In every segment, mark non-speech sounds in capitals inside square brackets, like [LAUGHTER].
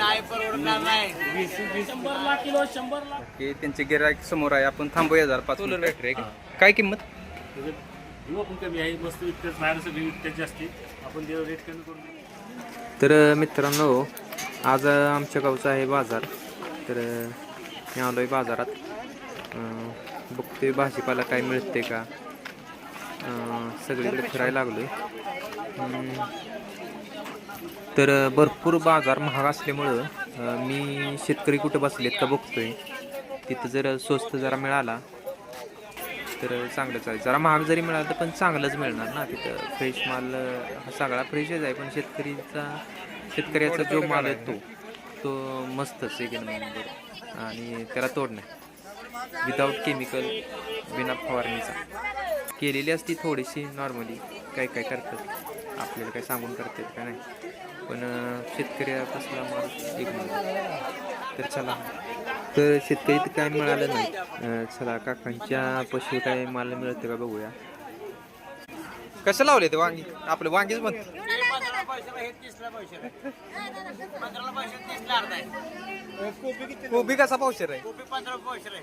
नाही परवडणार किलो त्यांचे गिराईक समोर आहे. आपण थांबूया जरा पाच मिनिटं. आहे का? काय किंमत? कमी. आहे मस्त विकतेच बाहेर सगळी विकतेच जास्ती. आपण ते रेट कमी करून देऊ. तर अ, मित्रांनो आज अ, आमच्या गावचा आहे बाजार. तर अ, मी आलो आहे बाजारात. अ, बघतोय भाजीपाला काय मिळते का? अ, सगळीकडे फिरायला लागलोय. हम्म. तर भरपूर बाजार महाग असल्यामुळं मी शेतकरी कुठं बसलेत का बघतोय. तिथं जर स्वस्त जरा मिळाला तर चांगलंच आहे. जरा महाग जरी मिळालं तर पण चांगलंच मिळणार ना तिथं. फ्रेश माल हा सगळा फ्रेशच आहे पण शेतकरीचा शेतकऱ्याचा जो माल आहे तो तो मस्तच एक नंबर आणि त्याला तोड नाही. विदाऊट केमिकल बिना फवारणीचा. केलेली असती थोडीशी नॉर्मली काय काय करतात? आपल्याला काय सांगून करतात का नाही. पण शेतकऱ्यापासला माल एक तर चला. तर शेतकरी तर काय मिळालं नाही. चला काकांच्या पशु काय मला मिळतं का बघूया. कसं लावले ते वांगी? आपले वांगीच म्हणते. कोबी कसा पावशेर आहे? कोबी पंधरा पैसे आहे.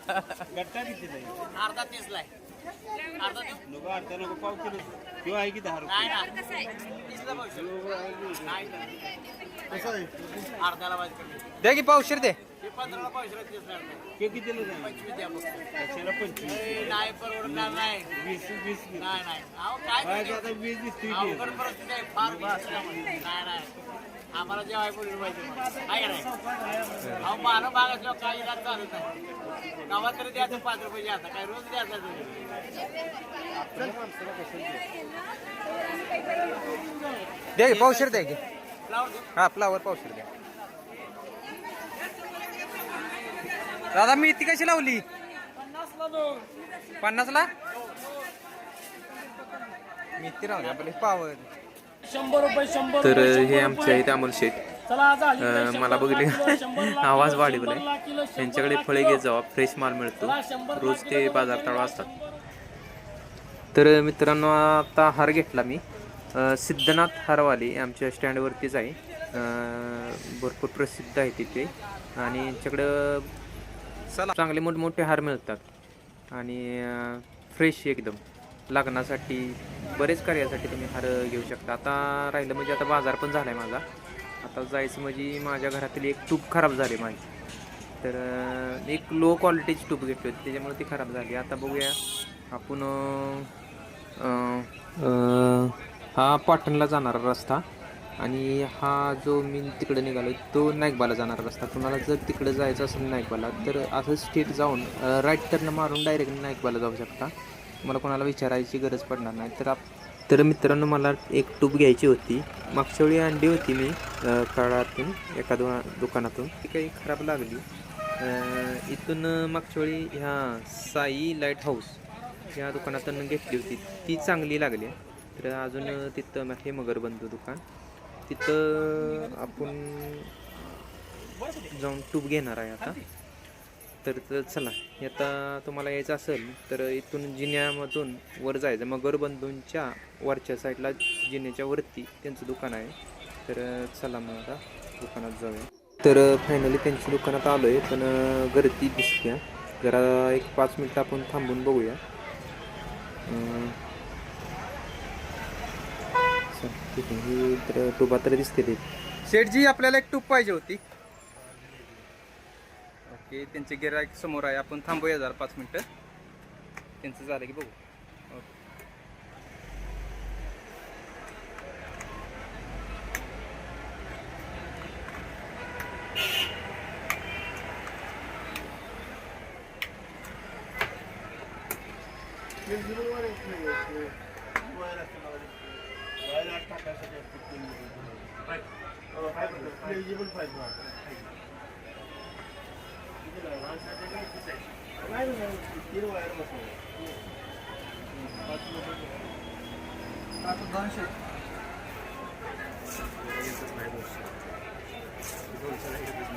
[LAUGHS] अर्धा तीसला आहे? नको अर्धा नको पाव किलो किंवा आहे की दहा रुपये. द्या की पावशेर दे ते कितीला द्या पंचवीस नाही परवडणार नाही वीस वीस नाही आता वीस नाही नाही. आम्हाला जेवाय बोललं पाहिजे मग. आहे का नाही? अहो मानव भाग असल्यावर काही इलाज चालत नाही. गावात तरी द्यायचं पाच रुपये आता काय रोज द्यायचं की पावशेर द्या की. हा फ्लावर पावशेर द्या. दादा मी ती कशी लावली? पन्नासला? मेथी राहू द्या आपले पावर तर रुपये, हे आमचे. आहेत अमोल शेठ. चला झाली अं, शंभरला मला शंभरला आवाज किलो, वाढवलाय शंभरला किलो, यांच्याकडे शंभरला फळे. घेत जावा फ्रेश माल मिळतो. रोज ते बाजार तळाव किलो, असतात. तर मित्रांनो आता हार घेतला मी. सिद्धनाथ हारवाली आमच्या स्टँडवरतीच आहे. भरपूर प्रसिद्ध आहे तिथे. आणि यांच्याकडं चांगले मोठमोठे हार मिळतात. आणि फ्रेश एकदम. लग्नासाठी बरेच कार्यासाठी तुम्ही हार घेऊ शकता. आता राहिलं म्हणजे आता बाजार पण झाला आहे माझा. आता जायचं म्हणजे माझ्या घरातील एक टूप खराब झाली माझी. तर एक लो क्वालिटीची टूप घेतली होती. त्याच्यामुळे ती खराब झाली. आता बघूया आपण हा पाटणला जाणारा रस्ता आणि हा जो मी तिकडे निघालो तो नाईकबाला जाणारा रस्ता. तुम्हाला जर तिकडे जायचं असेल नाईकबाला तर असं स्टेट जाऊन राईट टर्न मारून डायरेक्ट नाईकबाला जाऊ शकता. मला कोणाला विचारायची गरज पडणार नाही. तर आप तर मित्रांनो मला एक टूब घ्यायची होती. मागच्या वेळी आणली होती मी काळातून एका दो दुकानातून. ती काही खराब लागली. इथून मागच्या वेळी ह्या साई लाइट हाऊस ह्या दुकानातून घेतली होती. ती चांगली लागली. तर अजून तिथं हे मगरबंधू दुकान. तिथं आपण जाऊन टूब घेणार आहे आता. तर तर चला आता तुम्हाला यायचं असेल तर इथून जिन्यामधून वर जायचं. मगरबंधूंच्या वरच्या साईडला जिन्याच्या वरती त्यांचं दुकान आहे. तर चला मग आता दुकानात जाऊया. तर फायनली त्यांच्या दुकानात आलो आहे पण गर्दी दिसते जरा एक पाच मिनटं आपण थांबून बघूया. चल, ठीक आहे. ही तर टुबा तर दिसते ते. शेठजी आपल्याला एक टूप पाहिजे होती. ओके त्यांचे गिराईक समोर आहे. आपण थांबूया जरा पाच मिनटं. त्यांचं झालं की बघू. ओके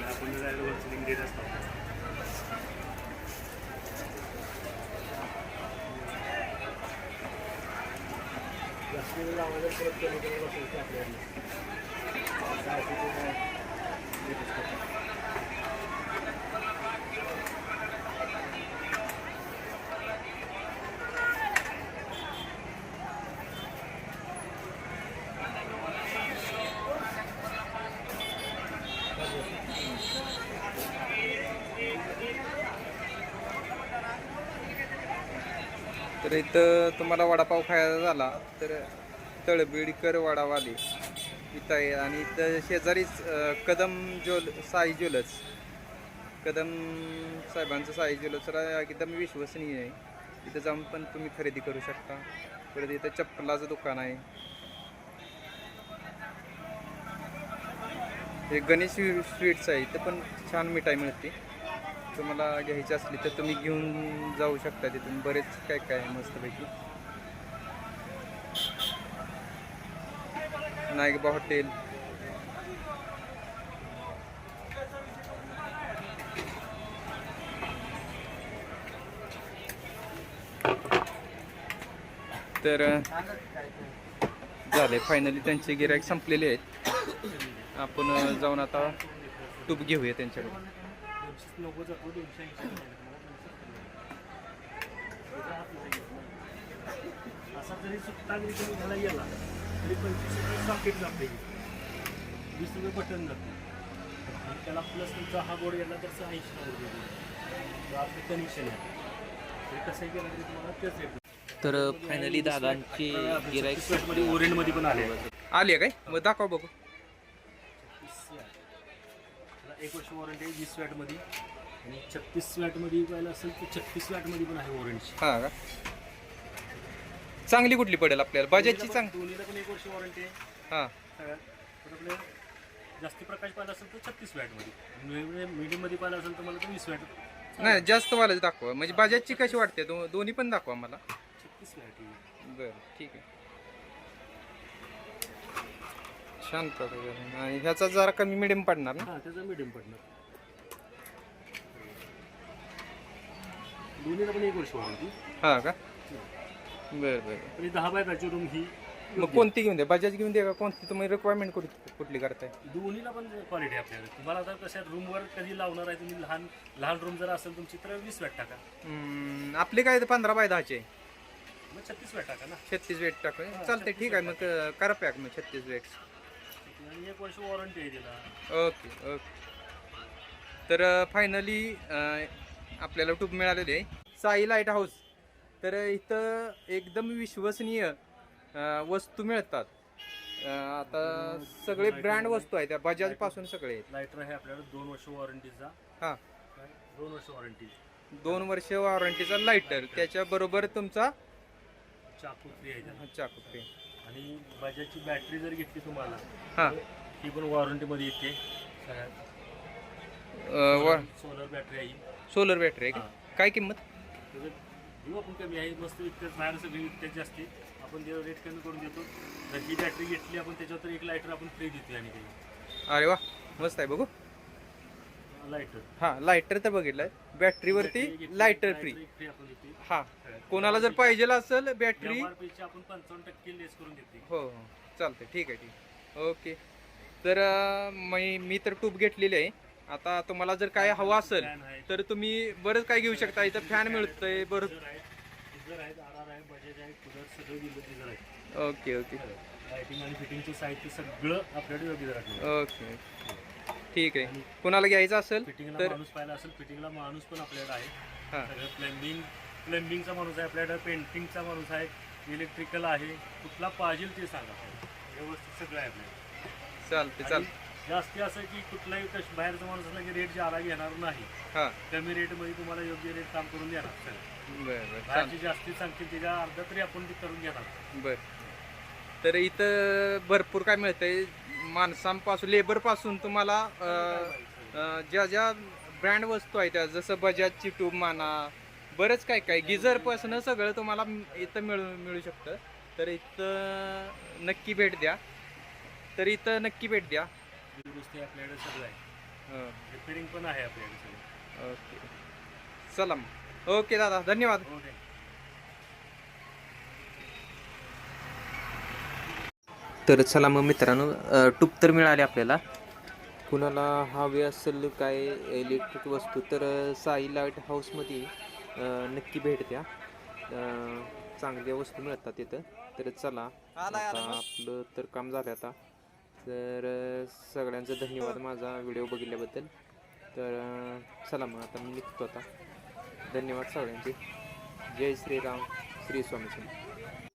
आपण जायला होलसेलिंग रेट असतात तिथेच करतो तर इथं तुम्हाला वडापाव खायचा झाला तर तळबीडकर वडावाली इथं आहे. आणि इथं शेजारीच कदम ज्वेल साई ज्वेलर्स. कदम साहेबांचं साई ज्वेलर्स तर एकदम विश्वसनीय आहे. इथं जाऊन पण तुम्ही खरेदी करू शकता. परत इथं चप्पलाचं दुकान आहे. हे गणेश स्वीट्स आहे. इथं पण छान मिठाई मिळते. तुम्हाला घ्यायची असली तर तुम्ही घेऊन जाऊ शकता तिथून. बरेच काय काय आहे मस्तपैकी. नायकबा हॉटेल. तर झाले. फायनली त्यांचे गिराईक संपलेले आहेत. आपण जाऊन आता टूप घेऊया त्यांच्याकडे दोनशे नव्वद जातो दोनशे ऐंशी असा जरी सुट्टा जरी तुम्ही घ्यायला गेला तरी पंचवीस रुपये सॉकेट जाते वीस रुपये बटन जाते आणि त्याला प्लस तुमचा हा बोर्ड गेला तर सहा ऐंशी बोर्ड आपलं कनेक्शन आहे कसंही तरी तुम्हाला तेच येतं तर फायनली दादांची गिराईकमध्ये ओरेंजमध्ये पण आले. आली काय? मग दाखवा बघू. एक वर्ष वॉरंटी आहे वीस वॅटमध्ये. आणि छत्तीस वॅटमध्ये पाहिलं असेल तर छत्तीस वॅटमध्ये पण आहे वॉरंटी हा का? चांगली कुठली पडेल आपल्याला? बजाजची चांग दोन्हीला पण एक वर्ष वॉरंटी आहे. हा. सगळ्यात आपले जास्ती प्रकाश पाहिला असेल तर छत्तीस वॅटमध्ये. मीडियममध्ये पाहिलं असेल तर मला तर वीस वॅट नाही जास्त वालाच दाखवा. म्हणजे बजाजची कशी वाटते? दो- दोन्ही पण दाखवा मला. छत्तीस वॅट. बरं ठीक आहे. छान प्रकारे. आणि ह्याचा जरा कमी मिडियम पडणार ना? हा त्याचा मीडियम पडणार. दोन्हीला पण एक वर्ष वॉरंटी हा का? बरं बरं. आणि दहा बाय दहाची रूम ही मग कोणती घेऊन द्या? बजाज घेऊन द्या का कोणती? तुम्ही रिक्वायरमेंट कुठली करताय? दोन्हीला पण क्वालिटी आहे आपल्याकडे. तुम्हाला आता कशा रूमवर कधी लावणार आहे तुम्ही? लहान लहान रूम जर असेल तुमची तर वीस वॅट टाका. हम्म, आपले काय ते पंधरा बाय दहाचे? मग छत्तीस वॅट टाका ना. छत्तीस वेट टाकू चालते ठीक आहे. मग अं, करा पॅक मग छत्तीस वेट. आणि एक वर्ष वॉरंटी आहे तिला. Okay okay. तर फायनली आपल्याला टूप मिळालेली आहे. साई लाइट हाऊस तर इथं एकदम विश्वसनीय वस्तू मिळतात. आता सगळे ब्रँड वस्तू आहेत. त्या बजाजपासून सगळे लायटर आहे आपल्याकडे. दोन वर्ष वॉरंटीचा हां. दोन वर्ष वॉरंटी दोन वर्ष वॉरंटीचा लाईटर त्याच्याबरोबर तुमचा चाकू फ्री आहे त्याला. चाकू फ्री आणि बजाजची बॅटरी जर घेतली तुम्हाला हां. ती पण वॉरंटीमध्ये येते. सगळ्यात सोलर बॅटरी आहे. सोलर बॅटरी आहे का? काय किंमत? त्याचं घेऊ आपण कमी आहे. मस्त विकतात. बाहेर सगळी विकतात जास्ती आपण जे रेट कमी करून देतो. जर ही बॅटरी घेतली आपण त्याच्यावर एक लायटर आपण फ्री देतो आणि काही. अरे वा. मस्त आहे. बघू. लायटर हा लायटर तर बघितलंय. बॅटरीवरती लायटर फ्री. फ्री आपण देते हा. कोणाला जर पाहिजे असेल बॅटरी एमआरपीची आपण पंचावन्न टक्के लेस करून देते हो हो. चालते ठीक आहे ठीक. ओके. तर अं, मी मी तर टूब घेतलेली आहे. आता तुम्हाला जर काय हवं असेल आहे. तर तुम्ही बरंच काय घेऊ शकता. इथं फॅन मिळतंय बरं. गीझर आहे गीझर आहेत आर आर आहे बजाज आहे कूलर सगळं दिलं गीझर आहे ओके ओके. आणि फिटिंगचं साहित्य सगळं आपल्याकडे योग्य ओके. ठीक आहे. कोणाला घ्यायचं असेल फिटिंगला तर माणूस पाहिला असेल फिटिंगला माणूस पण आपल्याकडे आहे. हां. सगळं प्लंबिंग प्लंबिंगचा माणूस आहे आपल्याकडे पेंटिंगचा माणूस आहे इलेक्ट्रिकल आहे. कुठला पाहिजे ते सांगा. व्यवस्थित सगळं आहे आपल्याकडे. चालते आणि चालते जास्ती असं की कुठलाही कश बाहेरचा माणूस असला की रेट जादा घेणार नाही. हां. कमी रेटमध्ये तुम्हाला योग्य रेट काम करून देणार सगळं बरं बरं बाहेरची जास्ती सांगतील त्याच्या अर्धा तरी आपण ते करून घेणार. बर. तर इथं भरपूर काय मिळतंय. माणसांपासून लेबरपासून तुम्हाला अं, ज्या ज्या ब्रँड वस्तू आहेत त्या जसं बजाजची ट्यूब म्हणा बरंच काय काय गिझरपासून सगळं तुम्हाला इथं मिळू मिळू शकतं. तर इथं नक्की भेट द्या. तर इथं नक्की भेट द्या. दुरुस्ती आपल्याकडे सगळं आहे. हं, रिपेरिंग पण आहे आपल्याकडे सगळं. ओके. चला मग. ओके दादा धन्यवाद. हो थँक्यू तर चला मग मित्रांनो टूप तर मिळाले आपल्याला. कुणाला हवे असेल काय इलेक्ट्रिक वस्तू तर साई लाइट हाऊसमध्ये नक्की भेट द्या. चांगल्या वस्तू मिळतात तिथं. तर चला आता आपलं तर काम झालं आता. तर सगळ्यांचा धन्यवाद माझा व्हिडिओ बघितल्याबद्दल. तर चला मग आता मी निघतो आता. धन्यवाद सगळ्यांचे. जय श्रीराम श्री स्वामी